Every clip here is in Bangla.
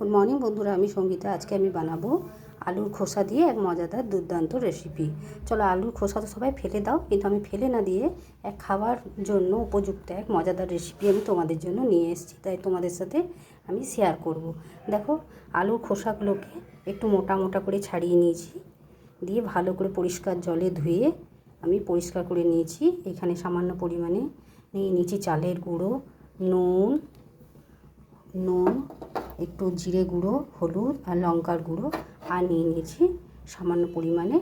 গুড মর্নিং বন্ধুরা। আমি সঙ্গীতা। আজকে আমি বানাবো আলুর খোসা দিয়ে এক মজাদার দুর্দান্ত রেসিপি চলো আলুর খোসা তো সবাই ফেলে দাও, কিন্তু আমি ফেলে না দিয়ে এক খাওয়ার জন্য উপযুক্ত এক মজাদার রেসিপি আমি তোমাদের জন্য নিয়ে এসেছি। তাই তোমাদের সাথে আমি শেয়ার করব। দেখো, আলুর খোসাগুলোকে একটু মোটা মোটা করে ছাড়িয়ে নিয়েছি। দিয়ে ভালো করে পরিষ্কার জলে ধুয়ে আমি পরিষ্কার করে নিয়েছি। এখানে সামান্য পরিমাণে নিয়ে নিয়েছি চালের গুঁড়ো, নুন নুন একটু জিরে গুঁড়ো, হলুদ আর লঙ্কার গুঁড়ো আর নিয়ে নিয়েছি সামান্য পরিমাণে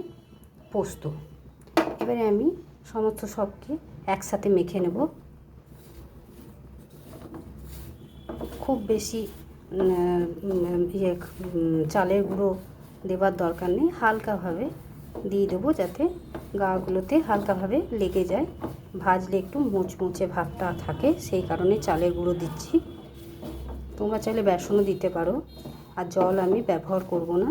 পোস্ত। এবারে আমি সমস্ত সবকে একসাথে মেখে নেব। খুব বেশি ইয়ে চালের গুঁড়ো দেবার দরকার নেই। হালকাভাবে দিয়ে দেবো যাতে গাগুলোতে হালকাভাবে লেগে যায়। ভাজলে একটু মুচমুচে ভাবটা থাকে, সেই কারণে চালের গুঁড়ো দিচ্ছি। তোমরা চাইলে বেসনও দিতে পারো। আর জল আমি ব্যবহার করব না।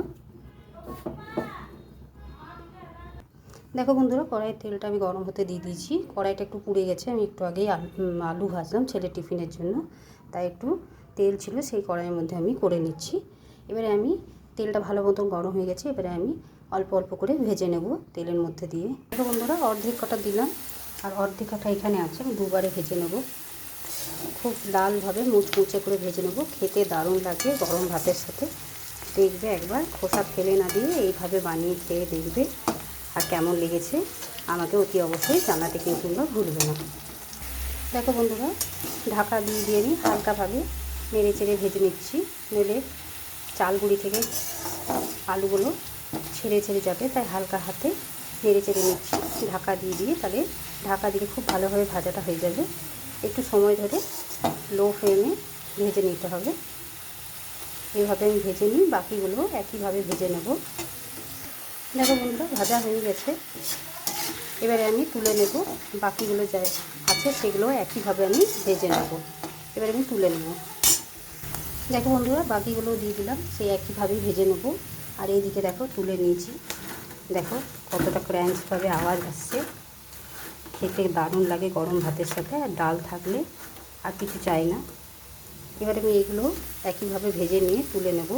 দেখো বন্ধুরা, কড়াইয়ের তেলটা আমি গরম হতে দিয়ে দিয়েছি। কড়াইটা একটু পুড়ে গেছে, আমি একটু আগেই আলু ভাজলাম ছেলে টিফিনের জন্য। তাই একটু তেল ছিল, সেই কড়াইয়ের মধ্যে আমি করে নিচ্ছি। এবারে আমি তেলটা ভালো মতন গরম হয়ে গেছে, এবারে আমি অল্প অল্প করে ভেজে নেব তেলের মধ্যে দিয়ে। দেখো বন্ধুরা, অর্ধেক কটা দিলাম, আর অর্ধেক কটা এখানে আছে, আমি দুবারে ভেজে নেব। খুব লালভাবে মুচমুচে করে ভেজে নেব। খেতে দারুণ লাগে গরম ভাতের সাথে। দেখবে একবার, খোসা ফেলে না দিয়ে এইভাবে বানিয়ে খেয়ে দেখবে আর কেমন লেগেছে। আমাকে অতি অবশ্যই জানাতে কিন্তু তোমরা ভুলবে না। দেখো বন্ধুরা, ঢাকা দিয়ে দিয়ে নিই হালকাভাবে নেড়ে চেড়ে ভেজে নিচ্ছি। নইলে চালগুড়ি থেকে আলুগুলো ছেড়ে ছেড়ে যাবে, তাই হালকা হাতে নেড়ে চেড়ে নিচ্ছি। ঢাকা দিয়ে দিয়ে তাহলে ঢাকা দিলে খুব ভালোভাবে ভাজাটা হয়ে যাবে। একটু সময় ধরে লো ফ্লেমে ভেজে নিতে হবে। এইভাবে আমি ভেজে নিই, বাকিগুলো একইভাবে ভেজে নেব। দেখো বন্ধুরা, ভাজা হয়ে গেছে। এবারে আমি তুলে নেব, বাকিগুলো যা আছে সেগুলো একইভাবে আমি ভেজে নেব। এবারে আমি তুলে নেব। দেখো বন্ধুরা, বাকিগুলো দিয়ে দিলাম, সেই একইভাবেই ভেজে নেব। আর এইদিকে দেখো, তুলে নিয়েছি। দেখো কতটা ক্র্যাঞ্চভাবে আওয়াজ আসছে। খেতে দারুণ লাগে গরম ভাতের সাথে, আর ডাল থাকলে আর কিছু চাই না। এবারে আমি এগুলো একইভাবে ভেজে নিয়ে তুলে নেব।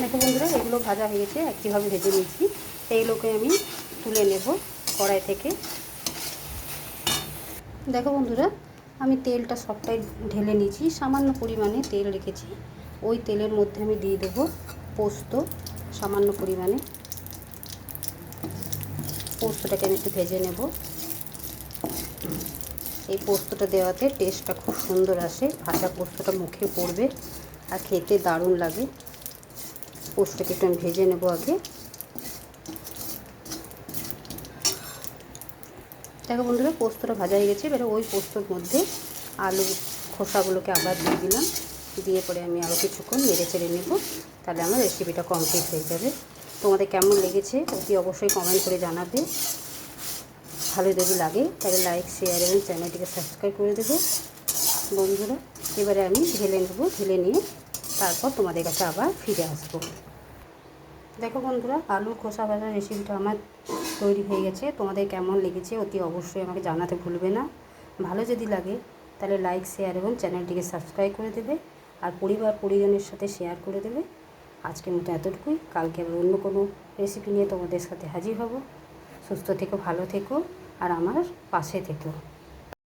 দেখো বন্ধুরা, এগুলো ভাজা হয়ে গেছে, একইভাবে ভেজে নিয়েছি এইগুলোকে আমি তুলে নেব কড়াই থেকে। দেখো বন্ধুরা, আমি তেলটা সবটাই ঢেলে নিয়েছি, সামান্য পরিমাণে তেল রেখেছি। ওই তেলের মধ্যে আমি দিয়ে দেবো পোস্ত, সামান্য পরিমাণে। পোস্তটাকে আমি একটু ভেজে নেব। এই পোস্তটা দেওয়াতে টেস্টটা খুব সুন্দর আসে। ভাজা পোস্তটা মুখে পড়বে আর খেতে দারুণ লাগে। পোস্তটাকে একটু আমি ভেজে নেব আগে। দেখো বন্ধুরা, পোস্তটা ভাজা হয়ে গেছে। এবারে ওই পোস্তর মধ্যে আলু খোসাগুলোকে আবার দিয়ে দিলাম। দিয়ে পরে আমি আরও কিছুক্ষণ নেড়ে চেড়ে নেব। তাহলে আমার রেসিপিটা কমপ্লিট হয়ে যাবে। তোমাদের কেমন লেগেছে অতি অবশ্যই কমেন্ট করে জানাবে। ভালো যদি লাগে, তাহলে লাইক শেয়ার এবং চ্যানেলটিকে সাবস্ক্রাইব করে দেবে। বন্ধুরা, এবারে আমি ঢেলে নেব, ঢেলে নিয়ে তারপর তোমাদের কাছে আবার ফিরে আসব। দেখো বন্ধুরা, আলুর খোসা ভাজার রেসিপিটা আমার তৈরি হয়ে গেছে। তোমাদের কেমন লেগেছে অতি অবশ্যই আমাকে জানাতে ভুলবে না। ভালো যদি লাগে, তাহলে লাইক শেয়ার এবং চ্যানেলটিকে সাবস্ক্রাইব করে দেবে। আর পরিবার পরিজনের সাথে শেয়ার করে দেবে। আজকের মতো এতটুকুই। কালকে আবার অন্য কোনো রেসিপি নিয়ে তোমাদের সাথে হাজির হব। সুস্থ থেকো, ভালো থেকো, আর আমার পাশে থেকো।